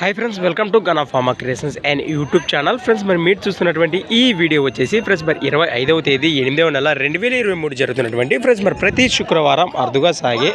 Hi friends welcome to gun of farmer creations and YouTube channel friends మరి మీరు చూస్తున్నటువంటి ఈ వీడియో వచ్చేసి ఫ్రెండ్స్ మరి ఇరవై ఐదవ తేదీ ఎనిమిదవ నెల రెండు వేల ఇరవై మూడు జరుగుతున్నటువంటి ఫ్రెండ్స్ మరి ప్రతి శుక్రవారం అరుదుగా సాగే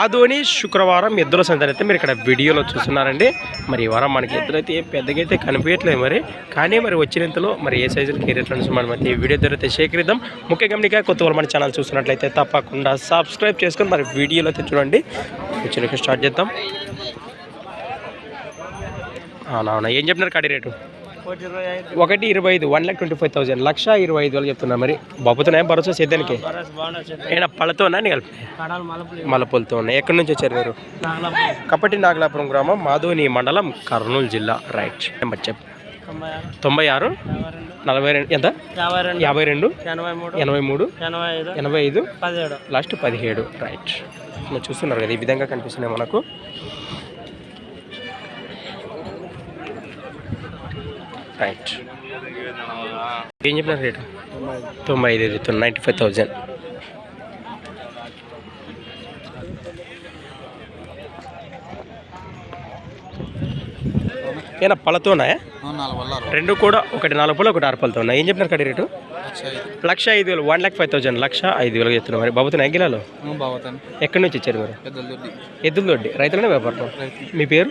ఆదోని శుక్రవారం ఎద్దుల సందడి అయితే మీరు ఇక్కడ వీడియోలో చూస్తున్నారండి. మరి ఈ వారం మనకి ఎద్దులైతే పెద్దగా అయితే కనిపించట్లేదు మరి. కానీ మరి వచ్చినంతలో మరి ఏ సైజులకి కెరీర్ ఫ్రెండ్స్ మనం అయితే ఈ వీడియో ద్వారా అయితే సేకరిద్దాం. ముఖ్య గమనిక కొత్త వాళ్ళు మన ఛానల్ చూస్తున్నట్లయితే తప్పకుండా సబ్స్క్రైబ్ చేసుకొని మరి వీడియోలో అయితే చూడండి. వచ్చిన స్టార్ట్ చేద్దాం. అవునవునా ఏం చెప్తున్నారు కడి రేటు? ఒకటి ఇరవై ఐదు. One lakh twenty five thousand లక్ష ఇరవై ఐదు వేలు చెప్తున్నా మరి. బాబుతున్నాయి భరోసా సేద్యానికి? ఉన్నా కలిపి మలపూలతో ఉన్నాయి ఎక్కడి నుంచి వచ్చారు మీరు? కప్పటి నాగలాపురం గ్రామం మాధోని మండలం కర్నూలు జిల్లా. రైట్ నెంబర్ చెప్పు. తొంభై ఆరు. నలభై రెండు. ఎంత? యాభై రెండు. ఎనభై మూడు. ఎనభై ఐదు. లాస్ట్ పదిహేడు. రైట్ చూస్తున్నారు కదా ఈ విధంగా కనిపిస్తున్నాయి మనకు. రైట్ ఏం చెప్పినారు రేటు తొంభై ఐదు నైంటీ ఫైవ్ థౌజండ్ ఏనా పళ్ళతో ఉన్నాయా రెండు కూడా ఒకటి నాలుగు పళ్ళు ఒకటి ఆరు పళ్ళతో ఉన్నాయి. ఏం చెప్పినారు కడి రేటు? లక్ష ఐదు. వేలు వన్ ల్యాక్ ఫైవ్ థౌసండ్ లక్ష ఐదు వేలు చెప్తున్నారు మరి. బాబుతున్నాయి గిలాలో బాగుతాను ఎక్కడి నుంచి వచ్చారు మీరు? ఎద్దుల దొడ్డి రైతులనే వ్యాపారం? మీ పేరు?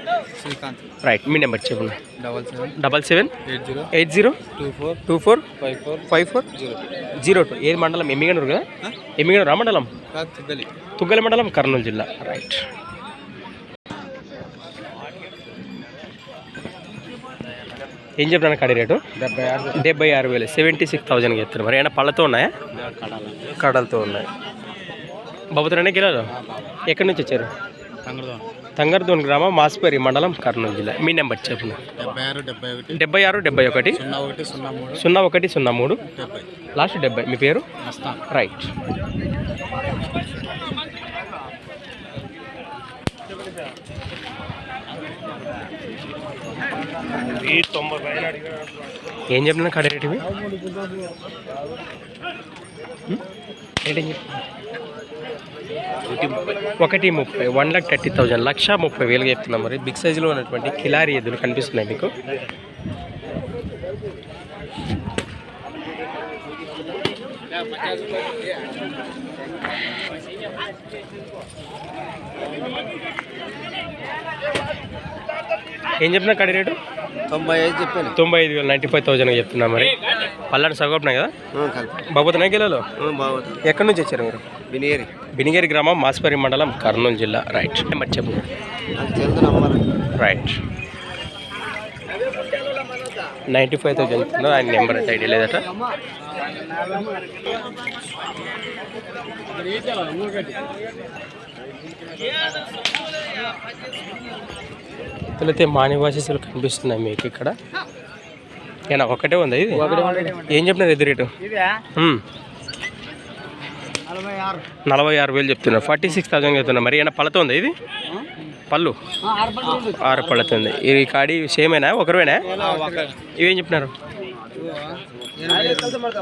రైట్ మీ నెంబర్ చెప్పండి. Double seven. Eight zero. Two four. Five four. Zero. Two. ఏది మండలం? ఎమ్మిగనూరు కదా? ఎమ్మిగనూరు మండలం? తుగ్గల. మండలం కర్నూలు జిల్లా. రైట్ ఏం చెప్పినాను కడి రేటు? డెబ్బై ఆరు వేలు. సెవెంటీ సిక్స్ థౌజండ్కి చెప్తున్నారు. మరి ఏమైనా పళ్ళతో ఉన్నాయా? కడలతో ఉన్నాయి. బాబుతున్నానే గిరాలు ఎక్కడి నుంచి వచ్చారు? తంగర్దోన్. గ్రామం మాస్పేరి మండలం కర్నూలు జిల్లా. మీ నెంబర్ చెప్పండి. డెబ్బై ఆరు డెబ్బై ఒకటి. సున్నా ఒకటి సున్నా మూడు. లాస్ట్ డెబ్బై. మీ పేరు? రైట్ ఏం చెప్పిన కడ రేటు ఒకటి ముప్పై వన్ లాక్ థర్టీ థౌజండ్ లక్ష ముప్పై వేలు చెప్తున్నాం మరి. బిగ్ సైజులో ఉన్నటువంటి కిలారి ఎద్దులు కనిపిస్తున్నాయి మీకు. ఏం చెప్పినా కడి రేటు? తొంభై ఐదు చెప్పాను. తొంభై ఐదు వేలు నైంటీ ఫైవ్ థౌజండ్ చెప్తున్నా మరి. పల్లాడి సగోపనా కదా? కిలోలో? బాగుతుంది ఎక్కడి నుంచి వచ్చారు మీరు? బినియేరి. బినిగేరి గ్రామం మాస్పరి మండలం కర్నూలు జిల్లా. రైట్ నెంబర్ చెప్పు. రైట్ నైంటీ ఫైవ్ థౌజండ్ చెప్తున్నారు ఆయన నెంబర్ అయితే ఐడియా లేదట. అయితే మానివాసీసులు కనిపిస్తున్నాయి మీకు ఇక్కడ. ఏనా ఒకటే ఉంది ఇది? ఏం చెప్పినారు ఎదురు రేటు. నలభై ఆరు. వేలు చెప్తున్నారు. ఫార్టీ సిక్స్ థౌసండ్ చెప్తున్నారు. మరి ఏమైనా పళ్ళతో ఉంది ఇది? పళ్ళు? ఆరు పళ్ళతో ఉంది. ఈ కాడి సేమేనా ఒకరివేనా? ఇవేం చెప్పినారు?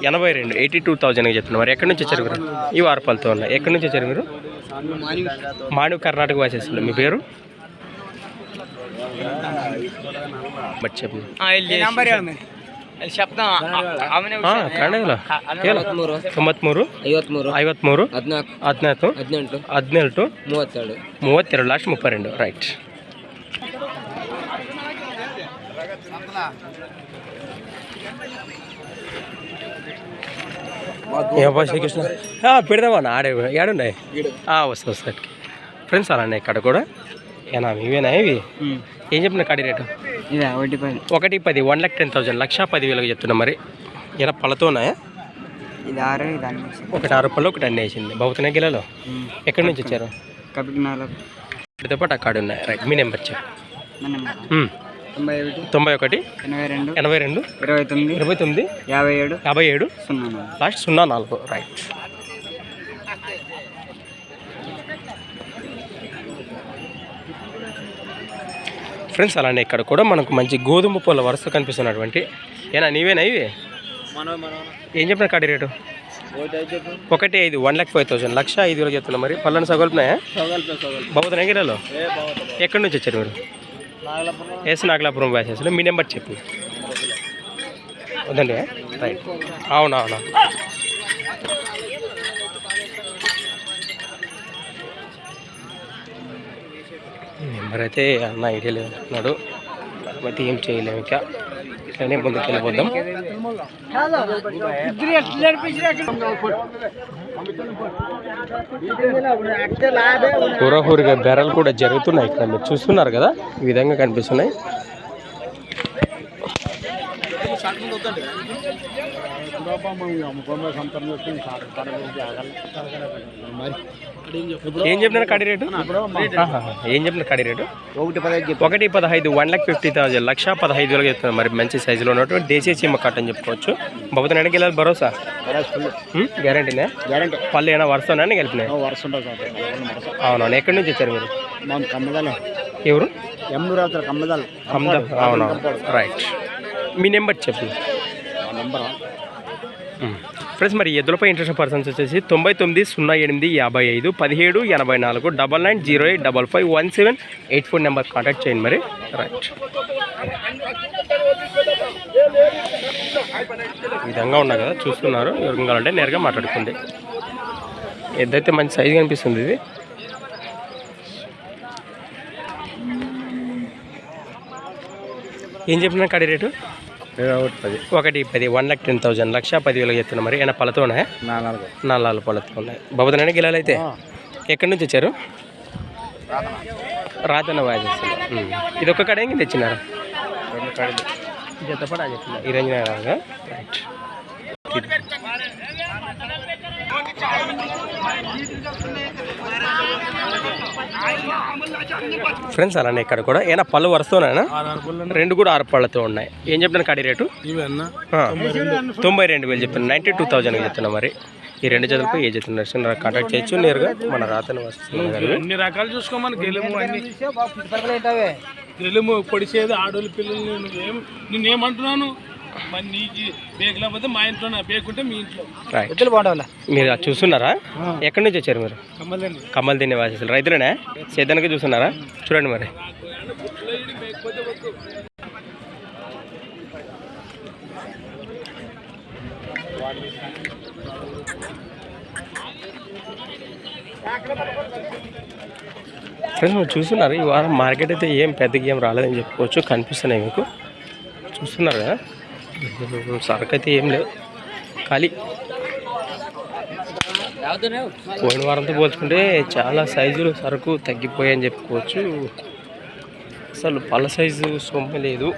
ఎనభై రెండు ఎయిటీ టూ థౌజండ్కి చెప్తున్నారు. మరి ఎక్కడి నుంచి వచ్చారు మీరు? ఇవి ఆరు పళ్ళతో ఉన్నాయి. ఎక్కడి నుంచి వచ్చారు మీరు? మాణివ్ కర్ణాటక వాసేసులు. మీ పేరు? ಕಾಣಲ್ಲ ತೊಂಬತ್ಮೂರು ಐವತ್ಮೂರು ಐವತ್ಮೂರು ಹದಿನಾಲ್ಕು ಹದಿನಾಲ್ಕು ಹದಿನೆಂಟು ಹದಿನೆಂಟು ಮೂವತ್ತೆರಡು. ಮೂವತ್ತೆರಡು ಲಾಸ್ಟ್ ಮುಪ್ಪತ್ತೆರಡು ರೈಟ್ ಯಪ್ಪ ಶ್ರೀಕೃಷ್ಣ. పెడదామా ఆడే ఏడున్నాయి వస్తా సార్ ఫ్రెండ్స్ అలానే ఇక్కడ కూడా ఏనా ఇవేనా ఇవి? ఏం చెప్పిన కడి రేటు? ఒకటి పది. ఒకటి పది వన్ లాక్ టెన్ థౌసండ్ లక్ష పది వేలకు చెప్తున్నా మరి. ఇలా పళ్ళతో ఉన్నాయా? ఇది ఆరు ఒకటి ఆరు పళ్ళు ఒకటి అన్నీ వేసింది. బాబుతున్న గిలలో? ఎక్కడి నుంచి వచ్చారు? వీటితో పాటు అక్కడ ఉన్నాయి. రైట్ మీ నెంబర్ చెప్పు. తొంభై ఒకటి తొంభై ఒకటి ఎనభై రెండు ఎనభై రెండు ఇరవై తొమ్మిది ఇరవై తొమ్మిది యాభై ఏడు యాభై ఏడు సున్నా నాలుగు. లాస్ట్ సున్నా నాలుగు. రైట్. ఫ్రెండ్స్ అలానే ఇక్కడ కూడా మనకు మంచి గోధుమ పూల వరుస కనిపిస్తున్నటువంటి. ఏనా నీవేనా ఇవి? ఏం చెప్పిన కాడి రేటు? ఒకటి ఐదు వన్ ల్యాక్ ఫైవ్ థౌసండ్ లక్ష ఐదు వేలు చెప్తున్నా మరి. పళ్ళని సగల్పునాయా? బాబుతున్నాయి గిరాలో? ఎక్కడి నుంచి వచ్చారు మీరు? ఎస్ నాగలాపురం బ్యాచెస్లో మీ నెంబర్ చెప్పు. వదండి రైట్. అవునవునా. నెంబర్ అయితే అన్న ఐడియా లేదు అంటున్నాడు కాబట్టి ఏం చేయలేము ఇక. ఇట్లనే ముందుకు వెళ్ళిపోద్దాం హురహూరిగా బెరలు కూడా జరుగుతున్నాయి ఇక్కడ. మీరు చూస్తున్నారు కదా? ఈ విధంగా కనిపిస్తున్నాయి. ఏం చెప్పినారు కడి రేటు? ఏం చెప్పినారు కడి రేటు? ఒకటి పదహైదు ఒకటి పదహైదు వన్ లాక్ ఫిఫ్టీ థౌసండ్ లక్ష పదహైదు వేలకు చెప్తున్నారు మరి మంచి సైజులో ఉన్నటువంటి దేశీయ చీమ కట్ అని చెప్పుకోవచ్చు. బహుతనానికి వెళ్ళాలి భరోసా? గ్యారంటీనే గ్యారంటీ పళ్ళు ఏమైనా వరుస సార్ అవునవును. ఎక్కడి నుంచి వచ్చారు మీరు? ఎవరు? ఎమ్నూరు అవుతారు కమ్మదాలు. అవునవును. రైట్ మీ నెంబర్ చెప్పు. నెంబర్? ఫ్రెండ్స్ మరి ఎద్దులపై ఇంట్రెస్ట్ పర్సన్స్ వచ్చేసి తొంభై తొమ్మిది సున్నా ఎనిమిది యాభై ఐదు పదిహేడు ఎనభై నాలుగు double nine zero eight double five one seven eight four number contact చేయండి మరి. రైట్ విధంగా ఉన్నా కదా చూస్తున్నారు. ఎవరికి కావాలంటే నేరుగా మాట్లాడుకోండి. ఎద్దైతే మంచి సైజు కనిపిస్తుంది ఇది. ఏం చెప్పినా కడి రేటు? ఒకటి పది. ఒకటి పది వన్ లాక్ టెన్ థౌసండ్ లక్ష పదివేలకు చెప్తున్నా మరి. ఏమైనా పళ్ళతో ఉన్నాయా నాలుగు. నాలుగు పళ్ళతో ఉన్నాయి బాబుదనైనా గిలాలు అయితే? ఎక్కడి నుంచి వచ్చారు? రాతన్న వాయిస్ ఇది ఒక్క కడ ఇంక తెచ్చినారు? జతపడా ఈ రేంజ్ రైట్ ఫ్రెండ్స్ అలానే ఇక్కడ కూడా. ఏమైనా పళ్ళు వరుస్తున్నాయనా రెండు కూడా ఆరు పళ్ళతో ఉన్నాయి. ఏం చెప్తాను కడి రేటు? తొంభై రెండు వేలు చెప్తాను నైంటీ టూ థౌజండ్ చెప్తున్నా మరి. ఈ రెండు జతలపై ఏ జత నడుస్తున్నా కాంటాక్ట్ చేయొచ్చు నేరుగా మన రాతను వస్తుంది అన్ని రకాలు చూసుకోమని గెలుము అన్ని. గెలుము పొడిచేది ఆడోళ్ళు పిల్లలు నువ్వేం నేనేమంటున్నాను మరి నీకు బేక్ లేకపోతే మా ఇంట్లో బేక్ ఉంటే మీ ఇంట్లో. రైట్ మీరు అది చూస్తున్నారా? ఎక్కడి నుంచి వచ్చారు మీరు? కమ్మలు తినే. వాసేసులు రైతులేనే? సేద్యానికి చూస్తున్నారా? చూడండి మరి. ఫ్రెండ్స్ మీరు చూస్తున్నారు? ఈ వారం మార్కెట్ అయితే ఏం పెద్దగా ఏం రాలేదని చెప్పుకోవచ్చు. కనిపిస్తున్నాయి మీకు. చూస్తున్నారు కదా? సరుకు అయితే ఏం లేదు ఖాళీ. పోయిన వారంతో పోల్చుకుంటే చాలా సైజులు సరుకు తగ్గిపోయాయని చెప్పుకోవచ్చు. అసలు పళ్ళ సైజు సొమ్ము లేదు.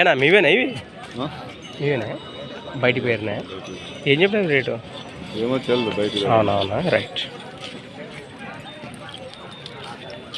ఏనా మీవేనా ఇవి? మీవేనా? బయటికి పోయినా ఏం చెప్పినారు రేటు? ఏమో తెలియదు బయట అవునవునా రైట్.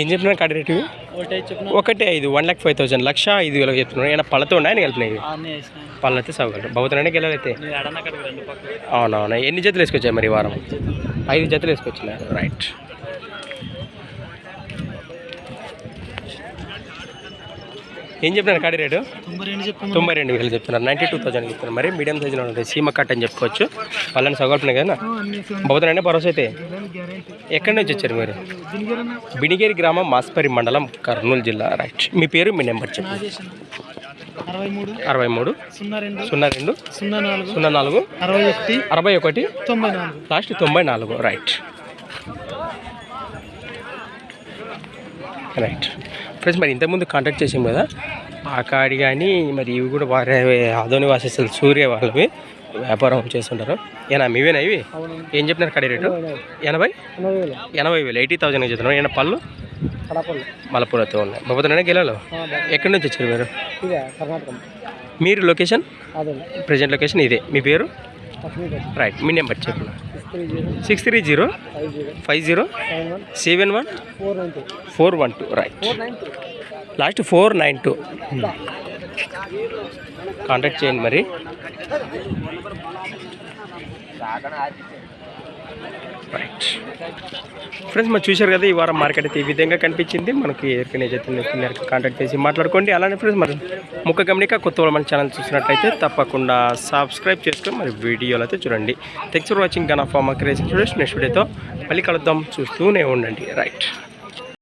ఏం చెప్పినా కడి రేటు? ఒకటి ఐదు వన్ లాక్ ఫైవ్ థౌసండ్ లక్ష ఐదు వేలకు చెప్తున్నాను ఏమైనా పళ్ళతో ఉన్నాయని వెళ్తున్నాయి పళ్ళైతే సవగలరు బహుతనైనా గెలవైతే అవునవునా. ఎన్ని జతలు వేసుకొచ్చాయి మరి వారం? ఐదు జతలు వేసుకొచ్చినా? రైట్. ఏం చెప్తున్నారు కాడి రేటు? తొంభై రెండు వేలు చెప్తున్నారు. నైంటీ టూ థౌసండ్ చెప్తున్నారు. మరి మీడియం సైజులో ఉంటుంది సీమ కట్ అని చెప్పుకోవచ్చు. వాళ్ళని సగలుతున్నాయి కదా బహుతనైనా భరోసా అయితే? ఎక్కడి నుంచి వచ్చారు మీరు? బినిగేరి గ్రామం మాస్పరి మండలం కర్నూలు జిల్లా. రైట్. మీ పేరు మీ నెంబర్ చెప్పండి. అరవై మూడు సున్నా రెండు. సున్నా నాలుగు. అరవై ఒకటి. అరవై ఒకటి. తొంభై నాలుగు. లాస్ట్ తొంభై నాలుగు. రైట్. రైట్ ఫ్రెండ్స్ మరి ఇంతకుముందు కాంటాక్ట్ చేసాం కదా ఆ కాడి కానీ మరి ఇవి కూడా వారే ఆదోని వాసేస్తారు సూర్య వాళ్ళవి వ్యాపారం చేస్తుంటారు. ఏనా మీవేనా ఇవి? ఏం చెప్పినారు కడి రేటు? ఎనభై ఎనభై? వేలు. ఎయిటీ థౌసండ్ చెప్తున్నారు. ఏమైనా పళ్ళు? మలపూరతో ఉన్నాయి. బాబుతున్నానే గెలలో? ఎక్కడి నుంచి వచ్చారు మీరు? మీరు లొకేషన్ ప్రజెంట్ లొకేషన్ ఇదే. మీ పేరు? రైట్ మీ నెంబర్ చెప్పండి six three zero five zero seven one four one two right. Last four nine two. Contact చేయండి మరి. ఫ్రెండ్స్ మరి చూశారు కదా ఈ వారం మార్కెట్ అయితే ఈ విధంగా కనిపించింది. మనకి ఎవరికైనా అయితే కాంటాక్ట్ చేసి మాట్లాడుకోండి. అలానే ఫ్రెండ్స్ మరి ముఖ గమనిక కొత్త మన ఛానల్ చూసినట్లయితే తప్పకుండా సబ్స్క్రైబ్ చేసుకొని మరి వీడియోలు అయితే చూడండి. Thanks for watching gun of మా క్రేజ్ స్టూడెంట్స్ నెక్స్ట్ వీడియోతో మళ్ళీ కలుద్దాం. చూస్తూనే ఉండండి. రైట్